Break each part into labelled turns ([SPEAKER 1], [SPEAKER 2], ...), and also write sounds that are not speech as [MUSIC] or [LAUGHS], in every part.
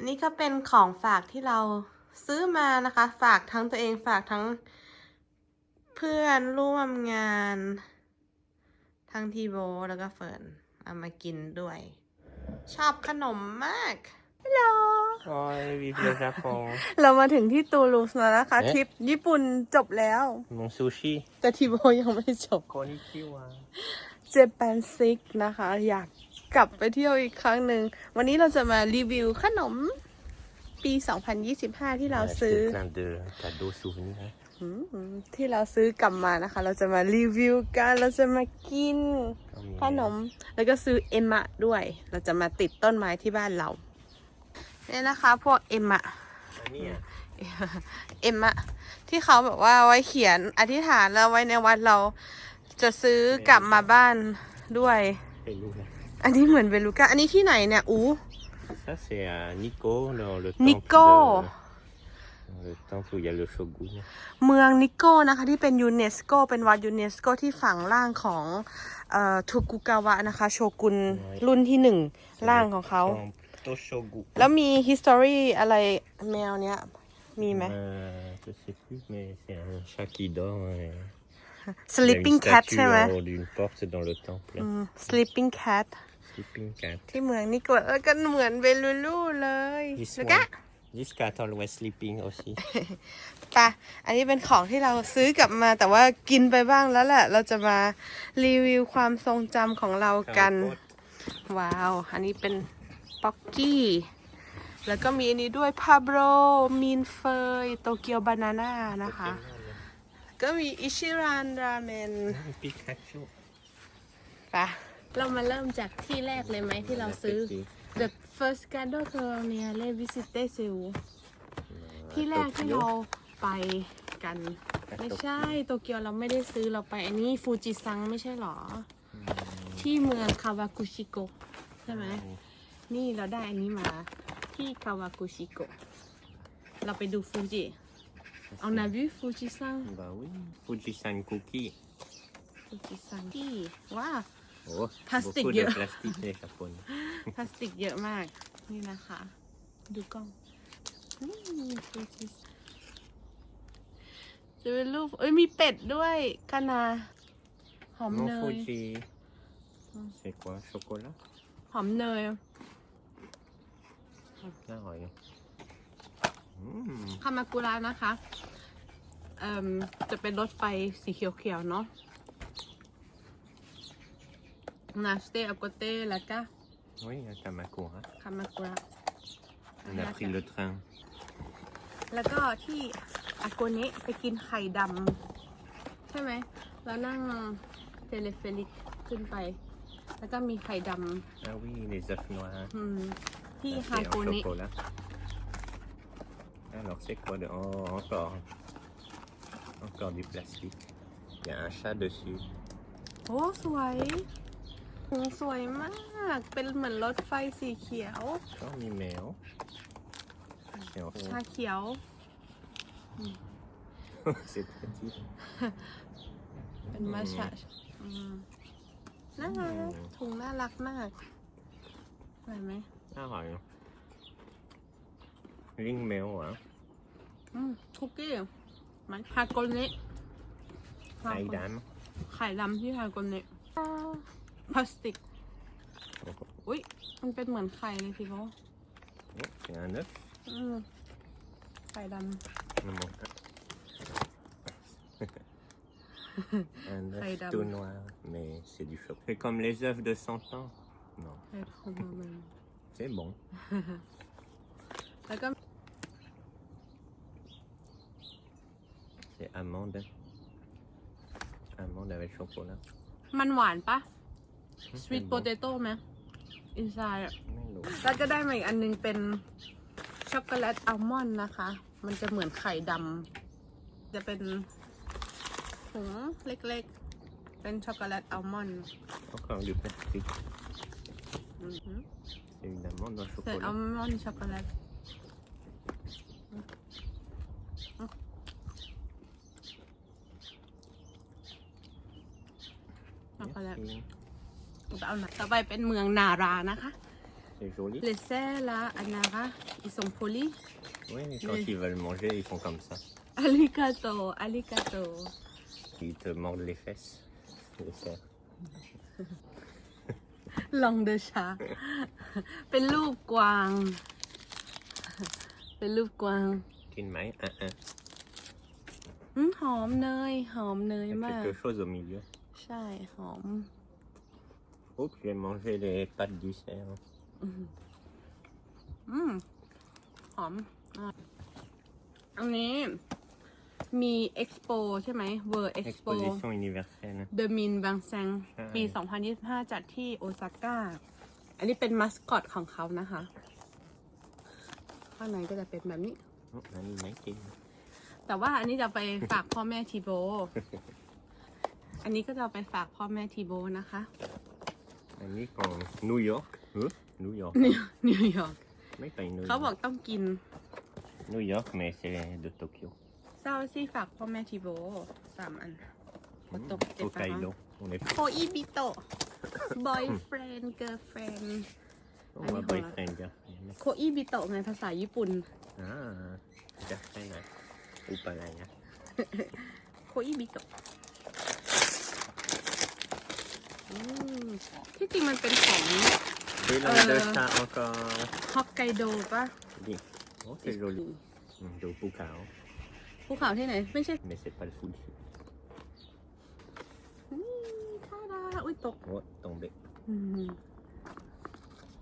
[SPEAKER 1] อันนี้ก็เป็นของฝากที่เราซื้อมานะคะ ฝากทั้งตัวเองฝากทั้งเพื่อนร่วมงาน ทั้งทีโบแล้วก็เฟิร์นเอามากินด้วย ชอบขนมมากฮัลโหล
[SPEAKER 2] Oh, vive le Japon.
[SPEAKER 1] เรามาถึงที่ตูลูสแล้วนะคะ
[SPEAKER 2] เอ๊ะ
[SPEAKER 1] ทริปญี่ปุ่นจบแล้ว
[SPEAKER 2] Mon sushi.
[SPEAKER 1] แต่ทีโบยังไม่จบ
[SPEAKER 2] Konnichiwa.
[SPEAKER 1] เจแปนซิกนะคะ อยาก กลับไปเที่ยวอีกครั้งหนึ่ง วันนี้เราจะมารีวิวขนมปี 2025 ที่เรา
[SPEAKER 2] Ouais,
[SPEAKER 1] ซื้อ
[SPEAKER 2] acheté plein de cadeaux souvenirs. hein.
[SPEAKER 1] อืมที่เราซื้อกลับมานะคะ เราจะมารีวิวกัน เราจะมากิน
[SPEAKER 2] Comme
[SPEAKER 1] ขนม แล้วก็ซื้อเอ็มมะด้วย เราจะมาติดต้นไม้ที่บ้านเรา เนี่ยนะคะ พวกเอ็มมะ
[SPEAKER 2] Annie, hein.
[SPEAKER 1] เอ็มอะที่เขาแบบว่าไว้เขียนอธิษฐานแล้วไว้ในวัดเราจะซื้อกลับมาบ้านด้วย
[SPEAKER 2] Et nous, là.
[SPEAKER 1] อันนี้เหมือนเบลูก้า อันนี้ที่ไหนเนี่ย อู
[SPEAKER 2] Ça, c'est à Nikko, dans le
[SPEAKER 1] Nikko.
[SPEAKER 2] temple. De... Dans le temple où il y a le shogun.
[SPEAKER 1] เมืองนิโกนะคะที่เป็นยูเนสโกเป็นวัดยูเนสโกที่ฝั่งล่างของเอ่อทุกุกาวะนะคะ โชกุนรุ่นที่หนึ่งล่างของเขา
[SPEAKER 2] Temple Toshogu.
[SPEAKER 1] แล้วมี history อะไรแมวเนี้ย มีไหม
[SPEAKER 2] Euh, je sais plus, mais c'est un chat qui dort. et-
[SPEAKER 1] sleeping
[SPEAKER 2] il y a une
[SPEAKER 1] cat
[SPEAKER 2] statue
[SPEAKER 1] ใช่ไหม
[SPEAKER 2] en haut d'une porte dans le temple.
[SPEAKER 1] อืม sleeping cat
[SPEAKER 2] Sleeping cat.
[SPEAKER 1] ที่เมืองนิโกแล้วก็เหมือนเบลูลูเลย
[SPEAKER 2] This
[SPEAKER 1] แล้วก็
[SPEAKER 2] one. This cat always sleeping aussi.
[SPEAKER 1] ปะอันนี้เป็นของที่เราซื้อกลับมา แต่ว่ากินไปบ้างแล้วแหละ เราจะมารีวิวความทรงจำของเรากัน ว้าว อันนี้เป็นป๊อกกี้ แล้วก็มีอันนี้ด้วยพาโบรมีนเฟยโตเกียวบานาน่านะคะ ก็มีอิชิรันราเมน
[SPEAKER 2] Pikachu.
[SPEAKER 1] ปะ เรามาเริ่มจากที่แรกเลยไหมที่เราซื้อ The first Gado Colonial Le Visite Seoul ที่แรกที่เราไปกัน ไม่ใช่โตเกียวเราไม่ได้ซื้อเราไปอันนี้ฟูจิซังไม่ใช่หรอ ที่เมืองคาวากุชิโกะใช่ไหมนี่เราได้อันนี้มาที่คาวากุชิโกะเราไปดูฟูจิ On a vu ฟูจิซัง
[SPEAKER 2] Bah oui. Fujisan cookie.
[SPEAKER 1] ฟูจิซังที่ว้า ว
[SPEAKER 2] Oh,
[SPEAKER 1] Plastique,
[SPEAKER 2] beaucoup
[SPEAKER 1] yeah.
[SPEAKER 2] de plastique les japonais.
[SPEAKER 1] พลาสติกเยอะมาก นี่นะคะ ดูกล้องนี่ฟูจิจะเป็นรูปเอ้ยมีเป็ดด้วยกานาหอม
[SPEAKER 2] Mon
[SPEAKER 1] เนย
[SPEAKER 2] Fuji. C'est quoi Chocolat
[SPEAKER 1] หอมเนย
[SPEAKER 2] Là, regarde. Mmh.
[SPEAKER 1] คามากุระนะคะเอ่มจะเป็นรถไฟสีเขียวๆเนาะ นาสเตอโกเตแล้วก็
[SPEAKER 2] Oui, à Kamakura.
[SPEAKER 1] คามากุระ
[SPEAKER 2] On a pris le train.
[SPEAKER 1] แล้วก็ที่อาโกเนะไปกินไข่ดำใช่ไหม แล้วนั่งเทเลเฟลิกขึ้นไป แล้วก็มีไข่ด
[SPEAKER 2] Ah oui, les œufs noirs. ำ
[SPEAKER 1] อืมที่
[SPEAKER 2] Ah,
[SPEAKER 1] ฮา
[SPEAKER 2] c'est
[SPEAKER 1] โก
[SPEAKER 2] en
[SPEAKER 1] เนะ
[SPEAKER 2] chocolat. Alors, c'est quoi de... Oh, encore. Encore du plastique. Il y a un chat dessus.
[SPEAKER 1] โอ้สวย อืมสวยมาก เป็นเหมือนรถไฟสีเขียว
[SPEAKER 2] Encore numéro. C'est en
[SPEAKER 1] ชาเขียว
[SPEAKER 2] C'est petit.
[SPEAKER 1] เป็นมาชาอืมน่ารักถุงน่ารักมากสวยไหม
[SPEAKER 2] Ah, ouais. Ling méo, hein.
[SPEAKER 1] อืมคุกกี้มันฮาโกเนะ
[SPEAKER 2] Aïe dame.
[SPEAKER 1] ไข่ดำที่ฮาโกเนะ พลาสติก อุ้ยมันเป็นเหมือนไข่เลยทีโบ
[SPEAKER 2] Oh, c'est un œuf.
[SPEAKER 1] อืมไข่ด
[SPEAKER 2] Non, bon. un œuf
[SPEAKER 1] Aïe dame.
[SPEAKER 2] tout noir, mais c'est du chocolat. C'est comme les œufs de 100 ans. Non, ำ
[SPEAKER 1] ไข่ทองมามัน
[SPEAKER 2] c'est bon.
[SPEAKER 1] แล้วก็
[SPEAKER 2] C'est amande. Amande avec chocolat.
[SPEAKER 1] มันหวานปะ
[SPEAKER 2] Hum,
[SPEAKER 1] สวีท
[SPEAKER 2] c'est
[SPEAKER 1] โป
[SPEAKER 2] bon.
[SPEAKER 1] เตโต้ไหมอินไซด์
[SPEAKER 2] Mais l'eau.
[SPEAKER 1] แล้วก็ได้มาอีกอันนึงเป็นช็อกโกแลตอัลมอนด์นะคะ มันจะเหมือนไข่ดำจะเป็นถุงเล็กๆ เป็นช็อกโกแลตอัลมอนด์
[SPEAKER 2] Encore du plastique.
[SPEAKER 1] อือหือ
[SPEAKER 2] Évidemment, dans le
[SPEAKER 1] ใส่อัล
[SPEAKER 2] chocolat.
[SPEAKER 1] มอนด์ช็อกโกแลตช็อกโกแลต
[SPEAKER 2] Merci.
[SPEAKER 1] จะ เอาหนักต่อไปเป็นเมืองนารานะคะ
[SPEAKER 2] C'est joli.
[SPEAKER 1] Les cerfs là, Anara, ils sont polis.
[SPEAKER 2] Oui, quand
[SPEAKER 1] Oui.
[SPEAKER 2] ils veulent manger, ils font comme ça.
[SPEAKER 1] Arigato, arigato.
[SPEAKER 2] Ils te mordent les fesses. Les cerfs.
[SPEAKER 1] ลองเดชา เป็นรูปกวาง เป็นรูปกวาง
[SPEAKER 2] Une main, un, un.
[SPEAKER 1] อืมหอมเนย หอมเนย
[SPEAKER 2] Il y a
[SPEAKER 1] มาก
[SPEAKER 2] quelque chose au milieu.
[SPEAKER 1] ใช่ หอม
[SPEAKER 2] Oups, j'ai mangé les pattes du cerf.
[SPEAKER 1] อืมหอมอะอันนี้มีเอ็กซ์โปใช่ไหมเวอร์เอ็กซ์โป
[SPEAKER 2] Exposition universelle.
[SPEAKER 1] เดอะมินบางแซง
[SPEAKER 2] ใช่
[SPEAKER 1] ปี 2025 จัดที่โอซาก้า อันนี้เป็นมัสคอตของเขานะคะ ข้างในก็จะเป็นแบบนี้
[SPEAKER 2] Oh, un Nike.
[SPEAKER 1] แต่ว่าอันนี้จะไปฝากพ่อแม่ทีโบ อันนี้ก็จะเอาไปฝากพ่อแม่ทีโบนะคะ
[SPEAKER 2] Un Nike en New York. Hein New York.
[SPEAKER 1] นิวนิวยอร์ก
[SPEAKER 2] Mais pas New
[SPEAKER 1] เขาบอก
[SPEAKER 2] York.
[SPEAKER 1] ต้องกิน
[SPEAKER 2] New York, mais c'est de Tokyo.
[SPEAKER 1] เศร้าซี่ฝากพ่อแม่ทีโบสามอัน
[SPEAKER 2] Hmm,
[SPEAKER 1] Otto, c'est
[SPEAKER 2] Hokkaido. On est
[SPEAKER 1] โคอีบิโตะ boyfriend girlfriend
[SPEAKER 2] Oh,
[SPEAKER 1] Allez,
[SPEAKER 2] ma
[SPEAKER 1] voilà.
[SPEAKER 2] boyfriend, girlfriend.
[SPEAKER 1] โคอีบิโตะไงภาษาญี่ปุ่น
[SPEAKER 2] Ah, girlfriend. hein. Ou pas là, hein.
[SPEAKER 1] โคอีบิโตะอืม ที่จริงมันเป็นของ
[SPEAKER 2] Et là,
[SPEAKER 1] Euh.
[SPEAKER 2] de ça encore.
[SPEAKER 1] ฮอกไกโดปะ
[SPEAKER 2] Dis. Oh, c'est joli. Hum, De Pukao.
[SPEAKER 1] ภูเขาที่ไหน ไม่ใช่
[SPEAKER 2] Mais c'est pas le full.
[SPEAKER 1] อืมท่าดาอุ้ยตก
[SPEAKER 2] Oh, tombé.
[SPEAKER 1] อืม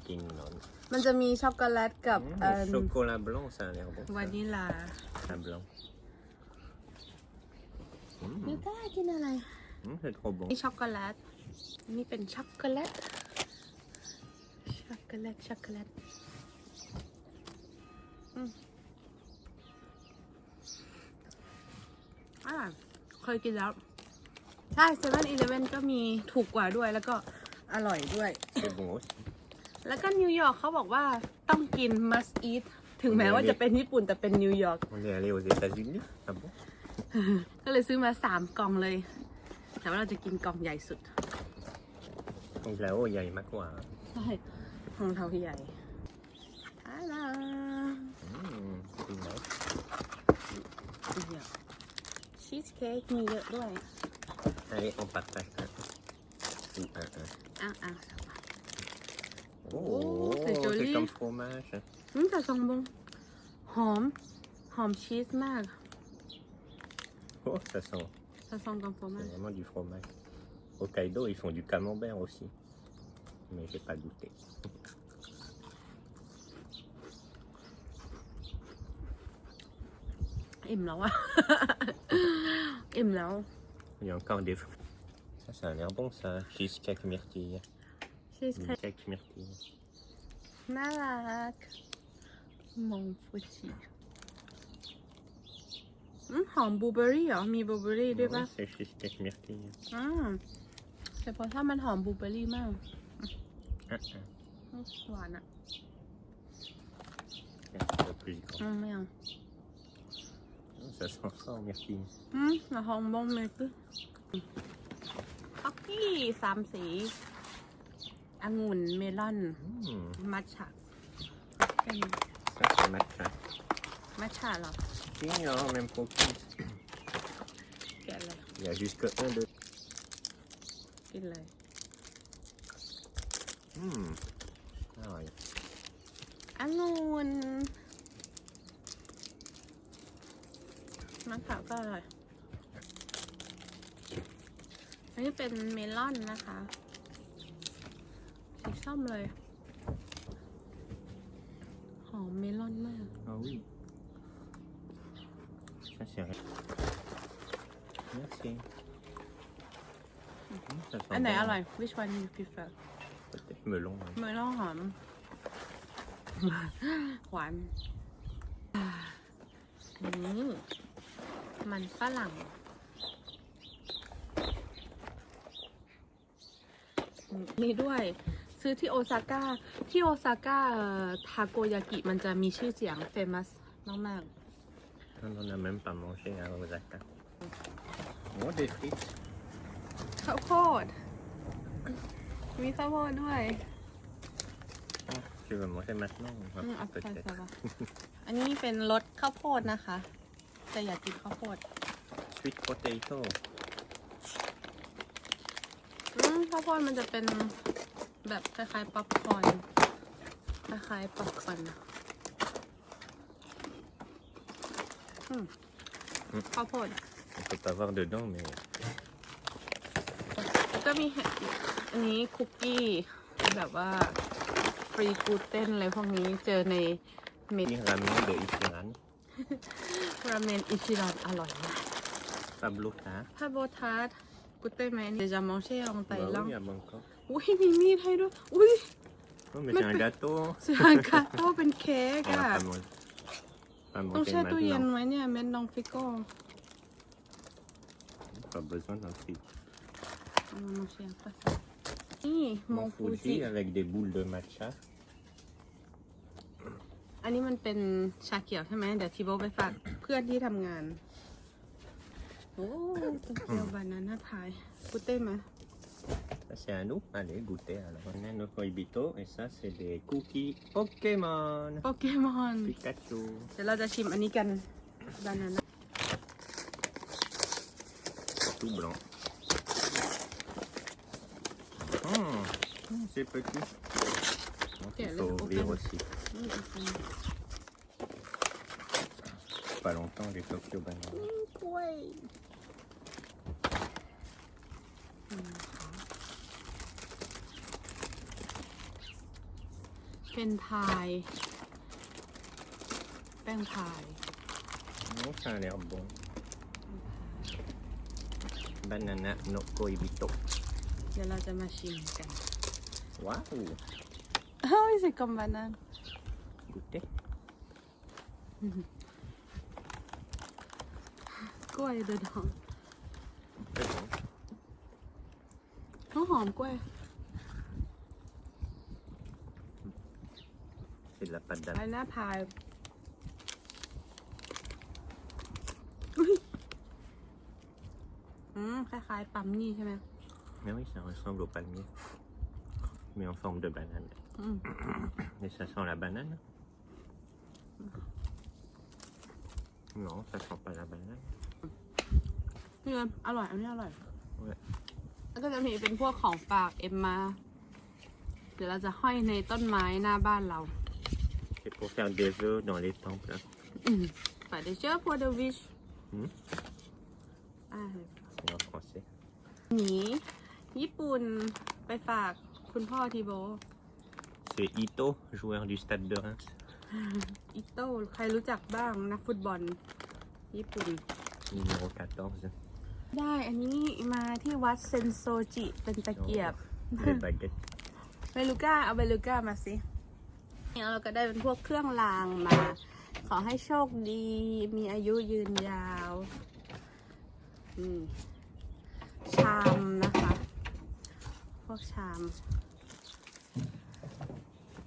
[SPEAKER 2] King non.
[SPEAKER 1] มันจะมีช็อกโกแลตกับ
[SPEAKER 2] Hum,
[SPEAKER 1] เอ่อ
[SPEAKER 2] le chocolat blanc, ça a l'air bon.
[SPEAKER 1] วา
[SPEAKER 2] ça.
[SPEAKER 1] นิลา
[SPEAKER 2] Un blanc.
[SPEAKER 1] มิ
[SPEAKER 2] Hum,
[SPEAKER 1] ก้ากินอะไร
[SPEAKER 2] hum, c'est trop bon.
[SPEAKER 1] นี่ช็อกโกแลตอั นนี่เป็นช็อกโกแลต ช็อกโกแลต ช็อกโกแลตอืมอ่าเคยกินแล้ว ใช่เซเว่นอีเลฟเว่นก็มีถูกกว่าด้วยแล้วก็อร่อยด้วย
[SPEAKER 2] C'est bon aussi.
[SPEAKER 1] แล้วก็นิวยอร์กเขาบอกว่าต้องกิน must eat ถึงแม้ว่าจะเป็นญี่ปุ่นแต่เป็นนิวยอร์ก
[SPEAKER 2] On est allé aux États-Unis Ah bon
[SPEAKER 1] ก็เลยซื้อมาสามกล่องเลย แต่ว่าเราจะกินกล่องใหญ่สุด
[SPEAKER 2] Donc là-haut, il y a les macois.
[SPEAKER 1] ใช่ของเท่าที่ใหญ่อาลา
[SPEAKER 2] Hum, c'est nice.
[SPEAKER 1] เยอะชีสเค้กมีเยอะด้วย
[SPEAKER 2] Allez, on partage un. Ou un, un.
[SPEAKER 1] อ้าวอ้าว
[SPEAKER 2] Oh,
[SPEAKER 1] c'est joli.
[SPEAKER 2] c'est comme fromage.
[SPEAKER 1] อืมแต่ซองบงหอมหอมชีสมาก
[SPEAKER 2] Oh, ça sent
[SPEAKER 1] แต่ซองกับโฟมาก
[SPEAKER 2] vraiment du fromage. Hokkaido, ils font du camembert aussi. Mais j'ai pas goûté. [LAUGHS] Il y a encore des fruits. Ça, ça a l'air bon ça. Cheesecake myrtille. Cheesecake myrtille.
[SPEAKER 1] Malak. Mon petit. Mmh, blueberry, hein,
[SPEAKER 2] mi
[SPEAKER 1] blueberry, oui,
[SPEAKER 2] C'est cheesecake myrtille.
[SPEAKER 1] Mmh. าแต่เพราะถ้ามันหอมบลูเบอร์รี่มาก
[SPEAKER 2] Un, un.
[SPEAKER 1] อืมหวานอะ
[SPEAKER 2] Tiens, un peu plus grand.
[SPEAKER 1] อืมไม่เอา
[SPEAKER 2] Oh, Ça sent fort myrtille.
[SPEAKER 1] อืมแต่หอมบงเมคือคุกกี้สามสีองุ่นเมลอน
[SPEAKER 2] Hum,
[SPEAKER 1] มัทฉะเป็น
[SPEAKER 2] ça, c'est matcha.
[SPEAKER 1] มัทฉะเหรอ
[SPEAKER 2] Si, non, même pas plus.
[SPEAKER 1] แกะเลย
[SPEAKER 2] Il y a jusque un, deux.
[SPEAKER 1] กินเลย
[SPEAKER 2] Hum. Ah ouais.
[SPEAKER 1] องุ่นมัทฉะก็อร่อย อันนี้เป็นเมลอนนะคะสีส้มเลย หอมเมลอนมาก
[SPEAKER 2] Ah oui. Ça, c'est vrai. Merci. Hum, ça sent
[SPEAKER 1] อันไหน
[SPEAKER 2] bon.
[SPEAKER 1] อร่อย which one you prefer
[SPEAKER 2] Peut-être melon. hein.
[SPEAKER 1] เมลอนหอม หวานอันนี้มันฝรั่งมีด้วย ซื้อที่โอซาก้า ที่โอซาก้าเอ่อทาโกยากิมันจะมีชื่อเสียงเฟมัสมาก
[SPEAKER 2] On n'en a même pas mangé à Osaka. Oh, des frites.
[SPEAKER 1] ๆข้าวโพด มีข้าวโพดด้วย
[SPEAKER 2] Tu veux manger maintenant ou
[SPEAKER 1] อืม
[SPEAKER 2] après,
[SPEAKER 1] เอาไป
[SPEAKER 2] peut-être
[SPEAKER 1] ใส่ปะอันนี้เป็นรสข้าวโพดนะคะ แต่อยากกินข้าวโพด
[SPEAKER 2] Sweet potato.
[SPEAKER 1] อืมข้าวโพดมันจะเป็นแบบคล้ายๆป๊อปคอร์นคล้ายๆป๊อปคอร์นอะอืม
[SPEAKER 2] อืม
[SPEAKER 1] ข้าวโพด
[SPEAKER 2] On peut pas voir dedans, mais
[SPEAKER 1] ก็มีเห็ด อีกอันนี้คุกกี้แบบว่าฟรีกลูเตนอะไรพวกนี้เจอในเม็ด
[SPEAKER 2] petit ramen de Ichiran.
[SPEAKER 1] ราเมนอิชิรันอร่อยมาก
[SPEAKER 2] Pablo Tart.
[SPEAKER 1] ถ้าโบทาร์ตกูเต้ไหมเดจามองเช่องไต
[SPEAKER 2] Bah
[SPEAKER 1] ล่อง
[SPEAKER 2] oui, à Bangkok.
[SPEAKER 1] อุ้ยมีมีดให้ด้วย อุ้ย
[SPEAKER 2] Oh, mais
[SPEAKER 1] Mais
[SPEAKER 2] c'est un
[SPEAKER 1] que-
[SPEAKER 2] gâteau.
[SPEAKER 1] เสือกาโต้เป็นเค้ก
[SPEAKER 2] On va
[SPEAKER 1] อะ
[SPEAKER 2] pas manger. Pas
[SPEAKER 1] ต้อง
[SPEAKER 2] manger
[SPEAKER 1] แช่ตู้เย็น
[SPEAKER 2] maintenant.
[SPEAKER 1] ไว้เนี่ย เม็ดนองฟิโก้
[SPEAKER 2] Pas besoin d'un frigo.
[SPEAKER 1] เอามาเชียร์ค่ะนี่โม
[SPEAKER 2] Mon
[SPEAKER 1] ฟูจิ
[SPEAKER 2] Fuji avec des boules de matcha.
[SPEAKER 1] อันนี้มันเป็นชาเขียวใช่ไหมเดี๋ยวทีโบไปฝากเพื่อนที่ทำงาน โอ้โตเกียวบานาน่าพายกูเต้ไหม
[SPEAKER 2] Ça, c'est à nous. Allez, goûter. Alors, on a nos koibito et ça, c'est des cookies Pokémon.
[SPEAKER 1] โปเกมอน
[SPEAKER 2] Pikachu.
[SPEAKER 1] เดี๋ยวเราจะชิมอันนี้กันบานาน่า
[SPEAKER 2] Tout blanc. Hum, hum, c'est petit. Donc,
[SPEAKER 1] Tiens,
[SPEAKER 2] il
[SPEAKER 1] laisse
[SPEAKER 2] faut ouvrir
[SPEAKER 1] open.
[SPEAKER 2] aussi.
[SPEAKER 1] อืมอืม
[SPEAKER 2] Pas longtemps, les Tokyo Bananas.
[SPEAKER 1] กล้วยเป็นพายแป้งพาย
[SPEAKER 2] Non, ça a l'air bon. Banana no koibito.
[SPEAKER 1] เดี๋ยวเราจะมาชิมกัน
[SPEAKER 2] Waouh
[SPEAKER 1] เฮ้ยสิกอมบานา
[SPEAKER 2] Goûtez.
[SPEAKER 1] กล้วยเดือดหอม
[SPEAKER 2] Très bon.
[SPEAKER 1] ต้องหอมกล้วย
[SPEAKER 2] C'est de la pâte
[SPEAKER 1] ไอ้
[SPEAKER 2] d'amande.
[SPEAKER 1] หน้าพายอุ๊ยอืมคล้ายๆปั๊มนี่ใช่ไหม
[SPEAKER 2] Mais oui, ça ressemble au palmier. Mais en forme de banane.
[SPEAKER 1] อืม
[SPEAKER 2] Et ça sent la banane Non, ça sent pas la banane.
[SPEAKER 1] นี่เลยอร่อย อันนี้อร่อย
[SPEAKER 2] Ouais.
[SPEAKER 1] แล้วก็จะมีเป็นพวกของฝากเอ็มมา เดี๋ยวเราจะห้อยในต้นไม้หน้าบ้านเรา
[SPEAKER 2] C'est pour faire des œufs dans les temples. hein.
[SPEAKER 1] อืมไปเดเชอร์พอเดวิช
[SPEAKER 2] Hmm
[SPEAKER 1] อ่า
[SPEAKER 2] C'est en français.
[SPEAKER 1] หนีญี่ปุ่นไปฝาก คุณพ่อทีโบ
[SPEAKER 2] C'est Ito, joueur du stade de Reims.
[SPEAKER 1] อิโต้ใครรู้จักบ้างนักฟุตบอล ญี่ปุ่น
[SPEAKER 2] Numéro 14.
[SPEAKER 1] ได้อันนี้มาที่วัดเซนโซจิเป็นตะเกียบ
[SPEAKER 2] Les baguettes.
[SPEAKER 1] เบลูก้าเอาเบลูก้ามาสิเนี่ยเราก็ได้เป็นพวกเครื่องรางมา ขอให้โชคดี มีอายุยืนยาวอืมชามนะคะพ วกชาม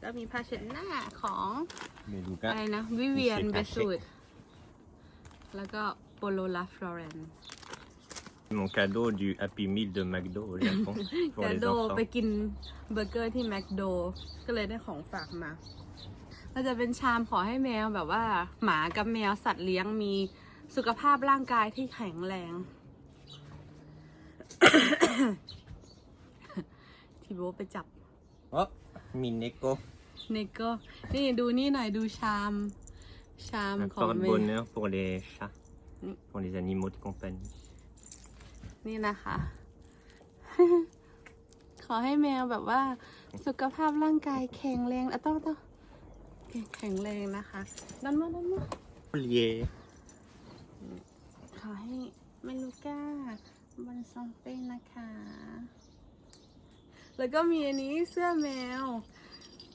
[SPEAKER 1] ก็มีผ้าเช็ดหน้าของ
[SPEAKER 2] Beluga.
[SPEAKER 1] อะไรนะวิเวียน
[SPEAKER 2] มี
[SPEAKER 1] เบ
[SPEAKER 2] เศษ
[SPEAKER 1] สูดแล้วก็โปโลลาฟลอเรน
[SPEAKER 2] Mon cadeau du Happy Meal de McDo au Japon. pour
[SPEAKER 1] กา
[SPEAKER 2] les
[SPEAKER 1] โด
[SPEAKER 2] enfants.
[SPEAKER 1] ไปกินเบอร์เกอร์ที่แมคโด ก็เลยได้ของฝากมาเราจะเป็นชามขอให้แมวแบบว่า หมากับแมวสัตว์เลี้ยงมีสุขภาพร่างกายที่แข็งแรง ทีโบไปจับ
[SPEAKER 2] Oh, Mineko.
[SPEAKER 1] นี่ก็นี่ดูนี่หน่อยดูชาม ชาม
[SPEAKER 2] Un
[SPEAKER 1] ของแมว
[SPEAKER 2] porte-bonheur pour les chats.
[SPEAKER 1] Mm.
[SPEAKER 2] Pour les animaux de compagnie.
[SPEAKER 1] นี่นะคะ ขอให้แมวแบบว่า สุขภาพร่างกายแข็งแรงอะต้องต้องแข็งแรงนะคะดันมาดันมา
[SPEAKER 2] Collier.
[SPEAKER 1] ขอให้เมลูก้าบนซองเป้นะคะ แล้วก็มีอันนี้เสื้อแมว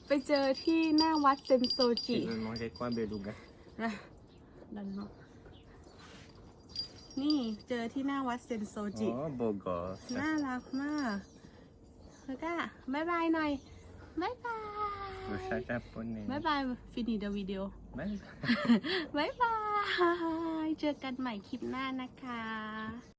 [SPEAKER 1] ไปเจอที่หน้าวัดเซนโซจิ
[SPEAKER 2] Tu veux manger quoi, Beluga
[SPEAKER 1] นะดันมานี่เจอที่หน้าวัดเซนโซจิ
[SPEAKER 2] Oh, beau gosse.
[SPEAKER 1] น่ารักมากแล้วก็บายบายหน่อยบายบาย
[SPEAKER 2] Le chat japonais.
[SPEAKER 1] บายบายฟินิเดวิดีโอ
[SPEAKER 2] Bye.
[SPEAKER 1] บายบาย เจอกันใหม่คลิปหน้านะคะ